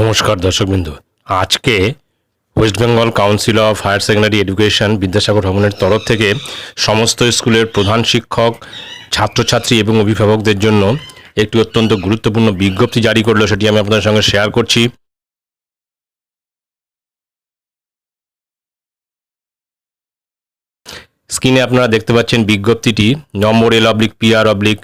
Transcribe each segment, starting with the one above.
নমস্কার দর্শকবৃন্দু। আজকে West Bengal Council of Higher Secondary Education, Vidyasagar ভবনের তরফ থেকে সমস্ত স্কুলের প্রধান শিক্ষক, ছাত্রছাত্রী এবং অভিভাবকদের জন্য একটি অত্যন্ত গুরুত্বপূর্ণ বিজ্ঞপ্তি জারি করল, সেটি আমি আপনাদের সঙ্গে শেয়ার করছি। স্ক্রিনে আপনারা দেখতে পাচ্ছেন বিজ্ঞপ্তিটি, number L oblique PR oblique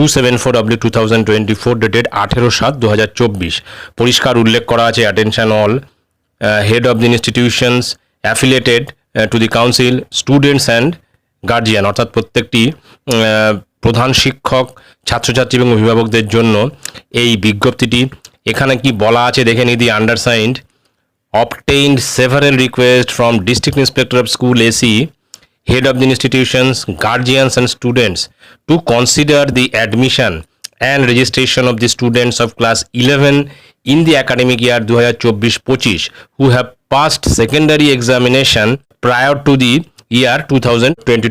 two seven four two thousand four আঠেরো সাত দু হাজার চব্বিশ। পরিষ্কার উল্লেখ করা আছে attention all head of the institutions affiliated to the council students and guardian অর্থাৎ প্রত্যেকটি প্রধান শিক্ষক, ছাত্রছাত্রী এবং অভিভাবকদের জন্য এই বিজ্ঞপ্তিটি। এখানে কি বলা আছে দেখে নিই the undersigned obtained several request from district inspector of school AC head of the institutions guardians and students to consider the admission and registration of the students of class 11 in the academic year 2024-25 who have passed secondary examination prior to the year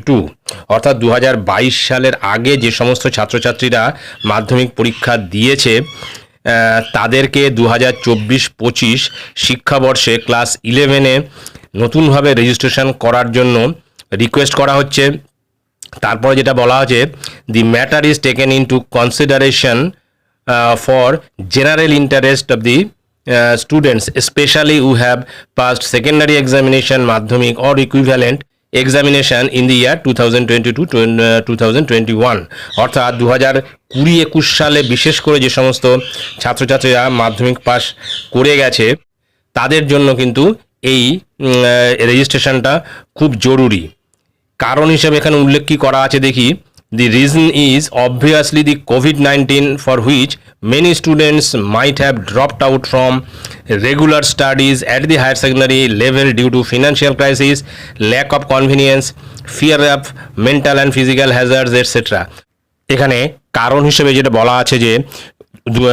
two অর্থাৎ দু হাজার বাইশ সালের আগে যে সমস্ত ছাত্রছাত্রীরা মাধ্যমিক পরীক্ষা দিয়েছে তাদেরকে দু হাজার চব্বিশ পঁচিশ শিক্ষাবর্ষে ক্লাস ইলেভেনে নতুনভাবে রেজিস্ট্রেশন করার জন্য রিকোয়েস্ট করা হচ্ছে তারপরে যেটা বলা হচ্ছে the matter is taken into consideration for general interest of the students specially who have passed secondary examination Madhyamik or equivalent examination in the year two thousand twenty two two thousand twenty one অর্থাৎ দু হাজার কুড়ি একুশ সালে বিশেষ করে যে সমস্ত ছাত্রছাত্রীরা মাধ্যমিক পাস করে গেছে, তাদের জন্য কিন্তু এই রেজিস্ট্রেশনটা খুব জরুরি। কারণ হিসেবে এখানে উল্লেখ কি করা আছে দেখি। The reason is obviously the COVID nineteen for which many students might have dropped out from regular studies at the higher secondary level due to financial crisis lack of convenience fear of mental and physical hazards etcetera এখানে কারণ হিসেবে যেটা বলা আছে যে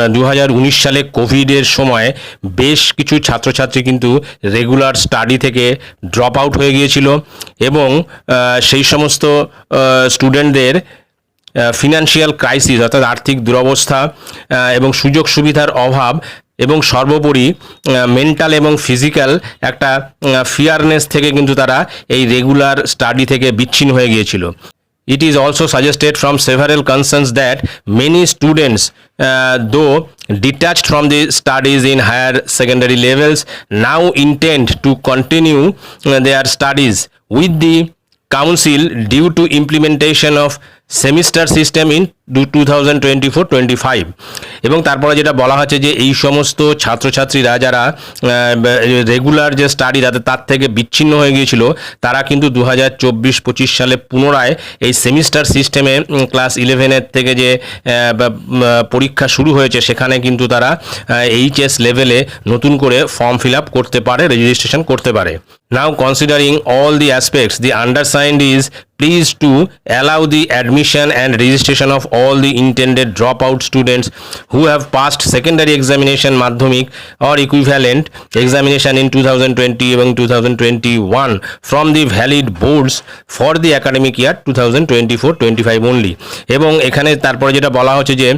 দু হাজার উনিশ সালে কোভিডের সময় বেশ কিছু ছাত্রছাত্রী কিন্তু রেগুলার স্টাডি থেকে ড্রপ আউট হয়ে গিয়েছিল এবং সেই সমস্ত স্টুডেন্টদের ফিনান্সিয়াল ক্রাইসিস অর্থাৎ আর্থিক দুরবস্থা এবং সুযোগ সুবিধার অভাব এবং সর্বোপরি মেন্টাল এবং ফিজিক্যাল একটা ফিয়ারনেস থেকে কিন্তু তারা এই রেগুলার স্টাডি থেকে বিচ্ছিন্ন হয়ে গিয়েছিল। It is also suggested from several concerns that many students, uh, though detached from the studies in higher secondary levels, now intend to continue uh, their studies with the council due to implementation of semester system in two thousand twenty four twenty five এবং তারপরে যেটা বলা হচ্ছে যে এই সমস্ত ছাত্রছাত্রীরা যারা রেগুলার যে স্টাডি তাদের, তার থেকে বিচ্ছিন্ন হয়ে গিয়েছিল, তারা কিন্তু দু হাজার চব্বিশ পঁচিশ সালে পুনরায় এই সেমিস্টার সিস্টেমে ক্লাস ইলেভেনের থেকে যে পরীক্ষা শুরু হয়েছে, সেখানে কিন্তু তারা এইচএস লেভেলে নতুন করে ফর্ম ফিল আপ করতে পারে রেজিস্ট্রেশন করতে পারে। Now considering all the aspects, the undersigned is pleased to allow the admission and registration of all the intended dropout students who have passed secondary examination madhyamik or equivalent examination in 2020 এবং 2021 from the valid boards for the academic year 2024-25 only এবং এখানে তারপরে যেটা বলা হচ্ছে যে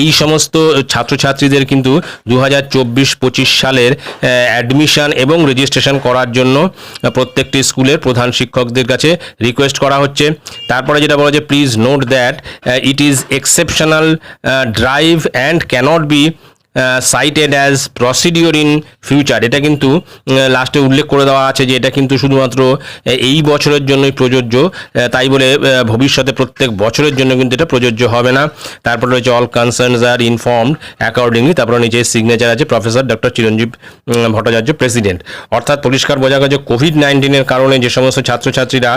এই সমস্ত ছাত্রছাত্রীদের কিন্তু দু হাজার চব্বিশ পঁচিশ সালের অ্যাডমিশন এবং রেজিস্ট্রেশন করার জন্য প্রত্যেকটি স্কুলের প্রধান শিক্ষকদের কাছে রিকোয়েস্ট করা হচ্ছে। তারপরে যেটা বলা হচ্ছে please note that it is exceptional drive and cannot be cited as procedure in future এটা কিন্তু লাস্টে উল্লেখ করে দেওয়া আছে যে, এটা কিন্তু শুধুমাত্র এই বছরের জন্যই প্রযোজ্য তাই বলে ভবিষ্যতে প্রত্যেক বছরের জন্য কিন্তু এটা প্রযোজ্য হবে না। তারপর রয়েছে all concerns are informed accordingly তারপর নিচে সিগনেচার আছে professor doctor Chiranjib Bhattacharya president অর্থাৎ পরিষ্কার বোঝা গেছে কোভিড নাইন্টিনের কারণে যে সমস্ত ছাত্রছাত্রীরা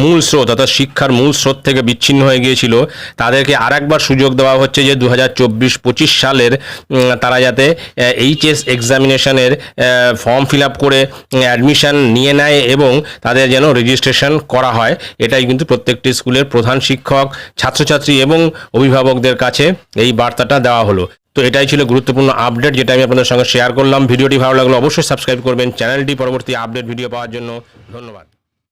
মূল স্রোত, অর্থাৎ শিক্ষার মূল স্রোত থেকে বিচ্ছিন্ন হয়ে গিয়েছিল, তাদেরকে আরেকবার সুযোগ দেওয়া হচ্ছে যে দু হাজার চব্বিশ পঁচিশ সালের তারা যাতে এইচএস এক্সামিনেশনের ফর্ম ফিল আপ করে অ্যাডমিশান নিয়ে নেয় এবং তাদের যেন রেজিস্ট্রেশন করা হয়। এটাই কিন্তু প্রত্যেকটি স্কুলের প্রধান শিক্ষক, ছাত্রছাত্রী এবং অভিভাবকদের কাছে এই বার্তাটা দেওয়া হলো। তো এটাই ছিল গুরুত্বপূর্ণ আপডেট যেটা আমি আপনাদের সঙ্গে শেয়ার করলাম। ভিডিওটি ভালো লাগল অবশ্যই সাবস্ক্রাইব করবেন। চ্যানেলটি পরবর্তী আপডেট ভিডিও পাওয়ার জন্য ধন্যবাদ।